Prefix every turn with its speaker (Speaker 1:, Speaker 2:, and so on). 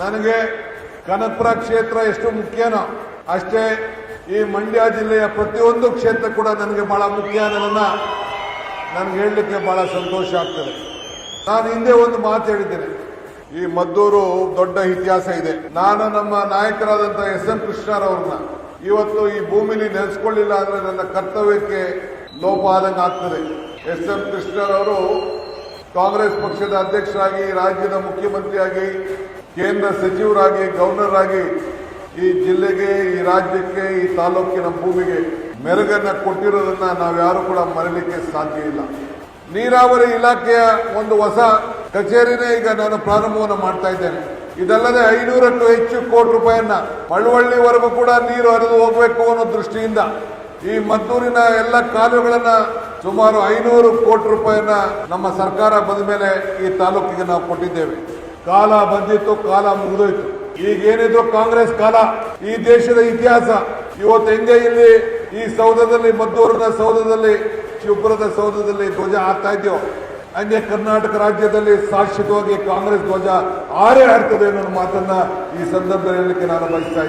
Speaker 1: ನನಗೆ ಕನಕಪುರ ಕ್ಷೇತ್ರ ಎಷ್ಟು ಮುಖ್ಯನೋ ಅಷ್ಟೇ ಈ ಮಂಡ್ಯ ಜಿಲ್ಲೆಯ ಪ್ರತಿಯೊಂದು ಕ್ಷೇತ್ರ ಕೂಡ ನನಗೆ ಬಹಳ ಮುಖ್ಯ ಅನ್ನೋದನ್ನ ನನಗೆ ಹೇಳಲಿಕ್ಕೆ ಬಹಳ ಸಂತೋಷ ಆಗ್ತದೆ. ನಾನು ಹಿಂದೆ ಒಂದು ಮಾತು ಹೇಳಿದ್ದೇನೆ. ಈ ಮದ್ದೂರು ದೊಡ್ಡ ಇತಿಹಾಸ ಇದೆ. ನಾನು ನಮ್ಮ ನಾಯಕರಾದಂತಹ ಎಸ್ ಎಂ ಕೃಷ್ಣರವ್ರನ್ನ ಇವತ್ತು ಈ ಭೂಮಿಲಿ ನೆಲೆಸ್ಕೊಳ್ಳಿಲ್ಲ ಅಂದ್ರೆ ನನ್ನ ಕರ್ತವ್ಯಕ್ಕೆ ಲೋಪ ಆದಂಗೆ ಆಗ್ತದೆ. ಎಸ್ ಎಂ ಕೃಷ್ಣರವರು ಕಾಂಗ್ರೆಸ್ ಪಕ್ಷದ ಅಧ್ಯಕ್ಷರಾಗಿ, ರಾಜ್ಯದ ಮುಖ್ಯಮಂತ್ರಿಯಾಗಿ ಕೇಂದ್ರ ಸಚಿವರಾಗಿ ಗವರ್ನರ್ ಆಗಿ ಈ ಜಿಲ್ಲೆಗೆ, ಈ ರಾಜ್ಯಕ್ಕೆ, ಈ ತಾಲೂಕಿನ ಭೂಮಿಗೆ ಮೆರುಗನ್ನ ಕೊಟ್ಟಿರೋದನ್ನ ನಾವ್ಯಾರು ಕೂಡ ಮರೀಲಿಕ್ಕೆ ಸಾಧ್ಯ ಇಲ್ಲ. ನೀರಾವರಿ ಇಲಾಖೆಯ ಒಂದು ಹೊಸ ಕಚೇರಿನೇ ಈಗ ನಾನು ಪ್ರಾರಂಭವನ್ನು ಮಾಡ್ತಾ ಇದ್ದೇನೆ. ಇದಲ್ಲದೆ ಐನೂರಕ್ಕೂ ಹೆಚ್ಚು ಕೋಟಿ ರೂಪಾಯಿಯನ್ನ ಮಳವಳ್ಳಿವರೆಗೂ ಕೂಡ ನೀರು ಹರಿದು ಹೋಗಬೇಕು ಅನ್ನೋ ದೃಷ್ಟಿಯಿಂದ ಈ ಮದ್ದೂರಿನ ಎಲ್ಲ ಕಾಲುವೆಗಳನ್ನ ಸುಮಾರು ಐನೂರು ಕೋಟಿ ರೂಪಾಯಿಯನ್ನ ನಮ್ಮ ಸರ್ಕಾರ ಬಂದ ಮೇಲೆ ಈ ತಾಲೂಕಿಗೆ ನಾವು ಕೊಟ್ಟಿದ್ದೇವೆ. ಕಾಲ ಬಂದಿತ್ತು, ಕಾಲ ಮುಗಿದೋಯ್ತು. ಈಗ ಏನಿದ್ರು ಕಾಂಗ್ರೆಸ್ ಕಾಲ, ಈ ದೇಶದ ಇತಿಹಾಸ. ಇವತ್ತು ಹೆಂಗೆ ಇಲ್ಲಿ ಈ ಸೌಧದಲ್ಲಿ, ಮದ್ದೂರಿನ ಸೌಧದಲ್ಲಿ, ಶಿವಪುರದ ಸೌಧದಲ್ಲಿ ಧ್ವಜ ಹಾಕ್ತಾ ಇದೆಯೋ? ಹಂಗೆ ಕರ್ನಾಟಕ ರಾಜ್ಯದಲ್ಲಿ ಶಾಶ್ವತವಾಗಿ ಕಾಂಗ್ರೆಸ್ ಧ್ವಜ ಆರೇ ಹಾರ್ತದೆ ಅನ್ನೋ ಮಾತನ್ನ ಈ ಸಂದರ್ಭದಲ್ಲಿ ನಾನು ಬಯಸ್ತಾ